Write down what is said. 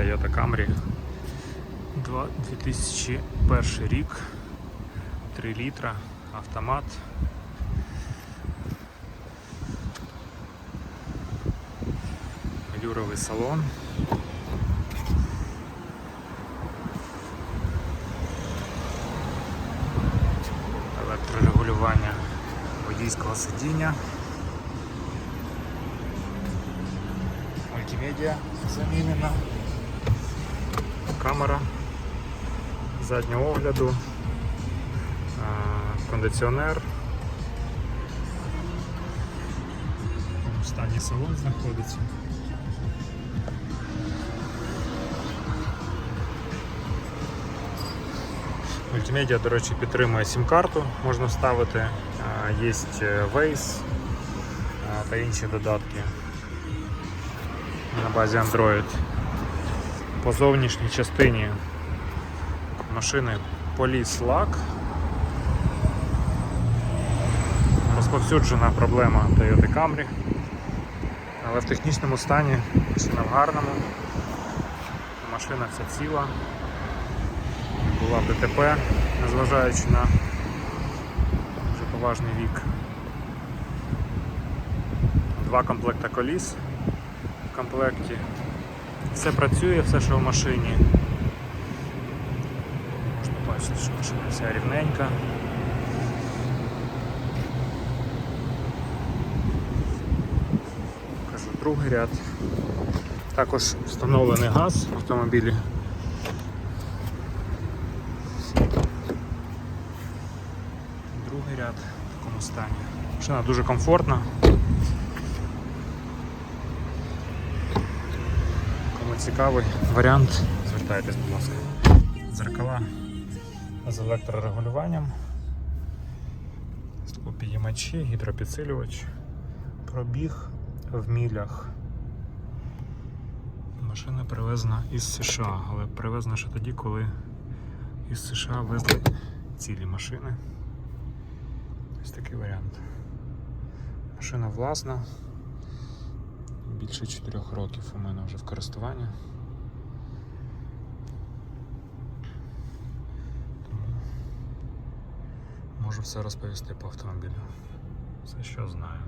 Toyota Camry. Два- 2001 рік. 3 літра, автомат. Велюровий салон. Електрорегулювання водійського сидіння. Мультимедіа замінена. Камера заднього огляду, а, кондиціонер. В якому стані салон знаходиться. Мультимедіа, до речі, підтримує сім-карту, можна вставити. А, Є Waze а, та інші додатки на базі Android. По зовнішній частині машини Police Lock. Розповсюджена проблема Toyota Camry. Але в технічному стані машина в гарному. Машина вся ціла. Була в ДТП, незважаючи на вже поважний вік. Два комплекта коліс в комплекті. Все працює, все, що в машині. Можна бачити, що машина вся рівненька. Покажу другий ряд. Також встановлений газ в автомобілі. Другий ряд в такому стані. Машина дуже комфортна. Цікавий варіант, звертайтесь, будь ласка. Дзеркала з електрорегулюванням, склопідіймачі, гідропідсилювач, пробіг в мілях. Машина привезена із США, але привезена ще тоді, коли із США везли цілі машини. Ось такий варіант. Машина власна. Більше 4 років у мене вже в користуванні. Можу все розповісти по автомобілю. Все, що знаю.